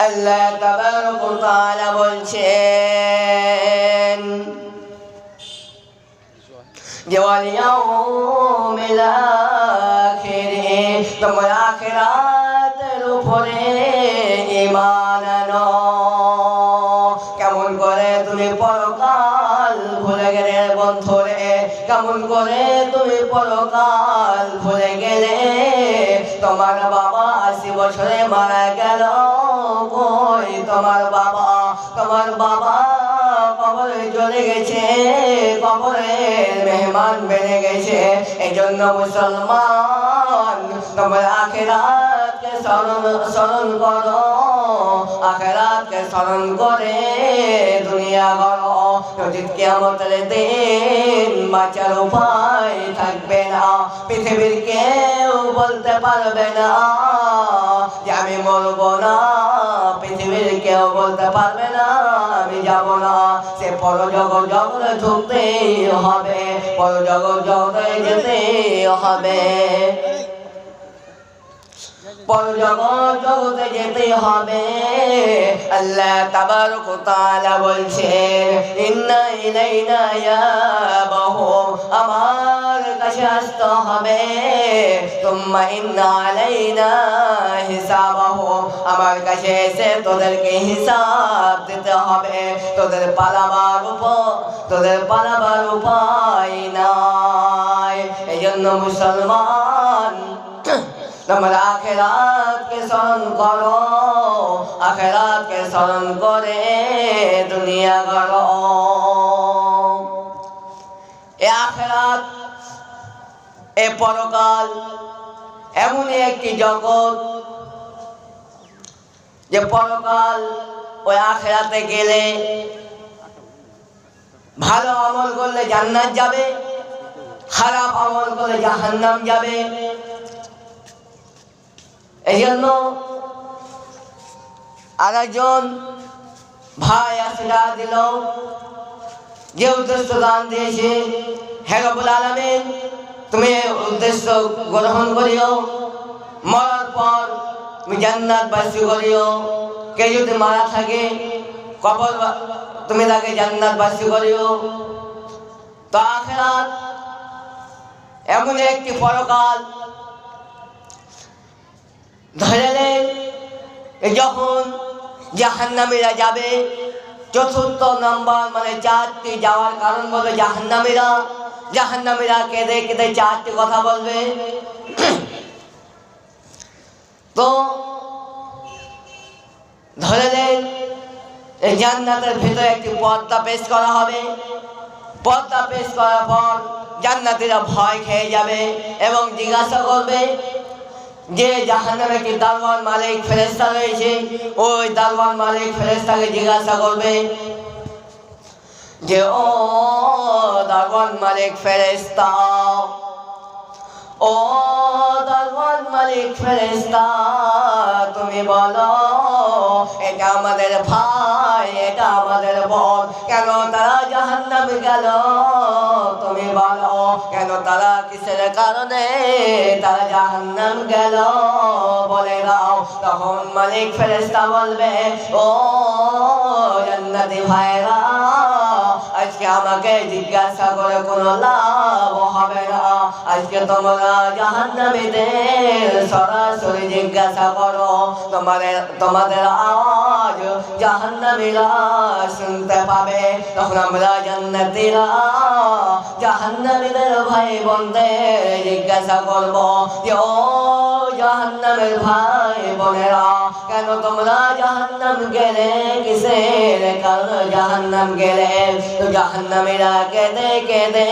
আল্লাহ তোমরা কেমন করে তুমি পরকাল ভুলে গেলে বন্ধুরে, কেমন করে তুমি পরকাল ভুলে গেলে তোমার বাবা আশি বছরে মারা গেল। তোমার বাবা তোমার বাবা, কবরে চলে গেছে, কবরের মেহমান বেড়ে গেছে। এই জন্য মুসলমান তোমার আখেরাতকে স্মরণ স্মরণ করো, আখেরাতকে স্মরণ করে দুনিয়া করো যদি কেমতের দিন বাঁচার উপায় থাকবে না। পৃথিবীর কেউ বলতে পারবে না যে আমি মরবো না। পৃথিবীর কেউ বলতে পারবে না, আমি যাব না। সে পরজগৎ জগতে ঢুকতেই হবে, পরজগৎ জগতে যেতেই হবে। জগতে যেতে হবে, আল্লাহ আমার কাছে আসতে হবে তুম্মা আলাইনা হিসাবাহুম আমার কাছে এসে তোদেরকে হিসাব দিতে হবে। তোদের পালাবার উপর তোদের পালাবার উপায় নাই। এই জন্য মুসলমান, তোমরা আখেরাতকে স্মরণ করো। আখেরাতকে স্মরণ করে দুনিয়া করো এ আখেরাত এ পরকাল এমনই একটি জগৎ যে পরকাল ওই আখেরাতে গেলে ভালো আমল করলে জান্নাত যাবে, খারাপ আমল করলে জাহান্নাম যাবে। এই জন্য আরেকজন ভাই আশীর্বাদ দিল, যে উদ্দেশ্য দান দিয়েছে, হে রবুল আলমিন তুমি উদ্দেশ্য গ্রহণ করিও। মরার পর তুমি জান্নাত বাসী করিও। কে যদি মারা থাকে, কবর তুমি তাকে জান্নাত বাসী করিও। তো আখেরাত এমন একটি পরকাল ধরে যখন জাহান্নামীরা যাবে। চতুর্থ নম্বর মানে চারটি যাওয়ার কারণ বলবে জাহান্নামীরা জাহান্নামীরা কেঁদে কেঁদে চারটি কথা বলবে। তো ধরে নেন, এই জান্নাতের ভেতরে একটি পর্দা পেশ করা হবে। পর্দা পেশ করার পর জান্নাতীরা ভয় খেয়ে যাবে এবং জিজ্ঞাসা করবে, যে জাহান্নামে কি দারওয়ান মালিক ফেরেস্তা রয়েছে? ওই দারওয়ান মালিক ফেরেস্তাকে জিজ্ঞাসা করবে যে ও দারওয়ান মালিক ফেরেস্তা ও দারওয়ান মালিক ফেরেস্তা তুমি বলো, এটা আমাদের ভাই, এটা আমাদের বোন, কেন তারা জাহান্নামে গেল? তুমি বলো, কেন তারা কিসের কারণে তারা জাহান্নাম গেল? বলে দাও, তখন মালিক ফেরেস্তা বলবে, ও জান্নাতি ভাইরা আমাকে জিজ্ঞাসা করে কোনো লাভ হবে না। আজকে তোমরা জাহান্নামীদের সরাসরি জিজ্ঞাসা করো, তোমাদের তোমাদের আওয়াজ জাহান্নামীরা শুনতে পাবে। তখন আমরা জান্নাতীরা জাহান্নামীদের ভাই বোনদের জিজ্ঞাসা করব যে জাহান্নামের ভাই বোনেরা, কেন তোমরা জাহান্নাম গেলে? কিসের কারণ জাহান্নাম গেলে? তো জাহান্নামীরা কেঁদে কেঁদে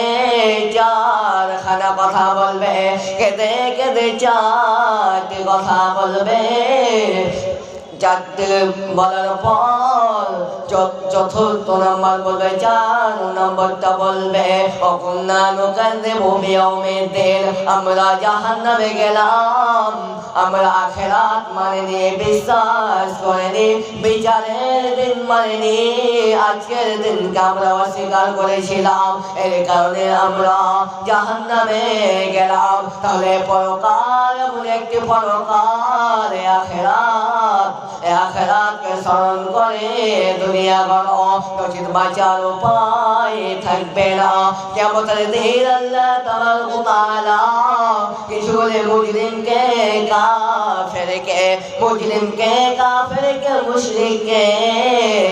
চার খানা কথা বলবে। কেঁদে কেঁদে চারটি কথা বলবে। আমরা জাহান নামে গেলাম, আমরা আখেরাত মানেনি, বিশ্বাস করেনি, বিচারের দিন মানেনি, আজকের দিনকে আমরা অস্বীকার করেছিলাম। এর কারণে আমরা জাহান নামে গেলাম। তাহলে পরকাল এমন একটি পরকাল, এ আখেরাত আখেরাতকে স্মরণ করে দুনিয়া গড় নচিত বাঁচার উপায় থাকবে না। কেমন দিন আল্লাহ তাবার তাআলা কিছু বলে মুজরিমকে, কাফেরকে মুজরিমকে, কাফেরকে, মুশরিককে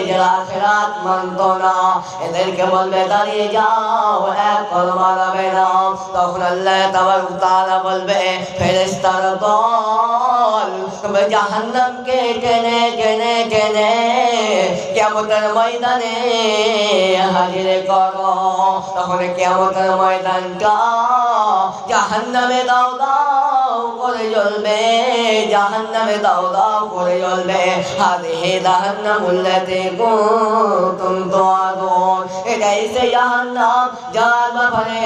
যারা আখেরাত মানত না, এদেরকে বলবে দাঁড়িয়ে যাও, এক কলমা যাবে না তখন আল্লাহ তাবার তাআলা বলবে, ফেরেশতার দল তুমি জাহান্নামকে টেনে টেনে টেনে কেমতের ময়দানে হাজির করো তখন কেমতের ময়দানটা জাহান্নামে দাও দাও করে জ্বলবে জাহান্নামে দাও দাও করে জ্বলবে হাদে জাহান্নামুল্লাতে কুনতুম তুআদুন এটাই সেই জাহান্নাম যার ব্যাপারে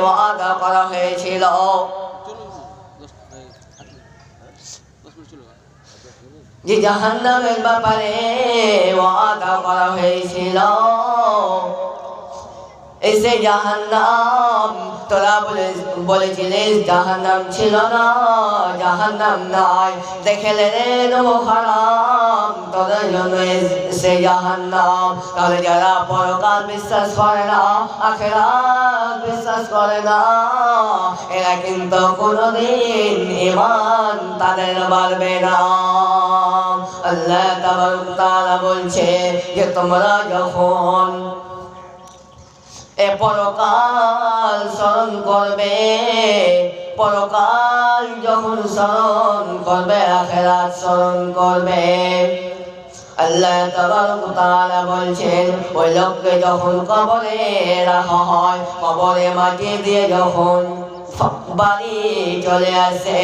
ওয়াদা করা হয়েছিল যে জাহান্নামের ব্যাপারে ওয়াদা করা হয়েছিল। এসে জাহান্নাম তোরা বলে বলেছিলিস জাহান্নাম ছিল না, জাহান্নাম নাই। দেখে রে নবো হারাম তোদের জন্য সে জাহান্নাম। তাহলে যারা পরকাল বিশ্বাস করে না, আখেরাত বিশ্বাস করে না, এরা কিন্তু কোনোদিন ইমান তাদের বাড়বে না। আল্লাহ তাআলা বলছে যে, তোমরা যখন এ পরকাল স্মরণ করবে। পরকাল যখন স্মরণ করবে, আখেরাত স্মরণ করবে। আল্লাহ তাআলা বলছেন, ওই লোককে যখন কবরে রাখা হয়, কবরে মাটি দিয়ে যখন বাড়ি চলে আসে